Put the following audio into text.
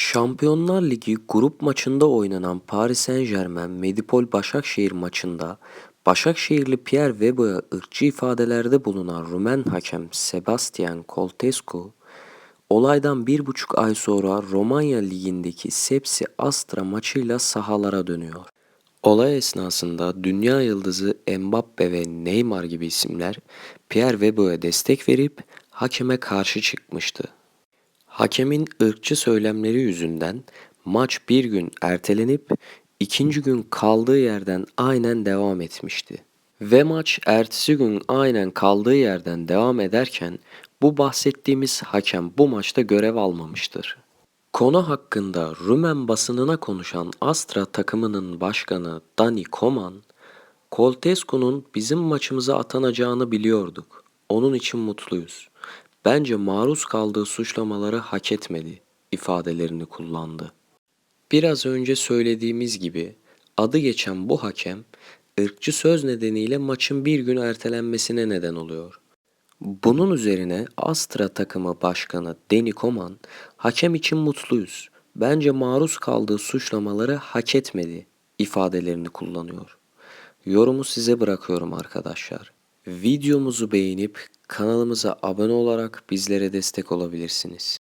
Şampiyonlar Ligi grup maçında oynanan Paris Saint-Germain Medipol Başakşehir maçında Başakşehirli Pierre Webber'a ırkçı ifadelerde bulunan Rumen hakem Sebastian Coltescu, olaydan bir buçuk ay sonra Romanya Ligi'ndeki Sepsi Astra maçıyla sahalara dönüyor. Olay esnasında dünya yıldızı Mbappe ve Neymar gibi isimler Pierre Webber'a destek verip hakeme karşı çıkmıştı. Hakemin ırkçı söylemleri yüzünden maç bir gün ertelenip ikinci gün kaldığı yerden aynen devam etmişti. Ve maç ertesi gün aynen kaldığı yerden devam ederken bu bahsettiğimiz hakem bu maçta görev almamıştır. Konu hakkında Rumen basınına konuşan Astra takımının başkanı Dani Koman, Coltescu'nun bizim maçımıza atanacağını biliyorduk. Onun için mutluyuz. Bence maruz kaldığı suçlamaları hak etmedi ifadelerini kullandı. Biraz önce söylediğimiz gibi adı geçen bu hakem ırkçı söz nedeniyle maçın bir gün ertelenmesine neden oluyor. Bunun üzerine Astra takımı başkanı Deni Koman, hakem için mutluyuz. Bence maruz kaldığı suçlamaları hak etmedi ifadelerini kullanıyor. Yorumu size bırakıyorum arkadaşlar. Videomuzu beğenip kanalımıza abone olarak bizlere destek olabilirsiniz.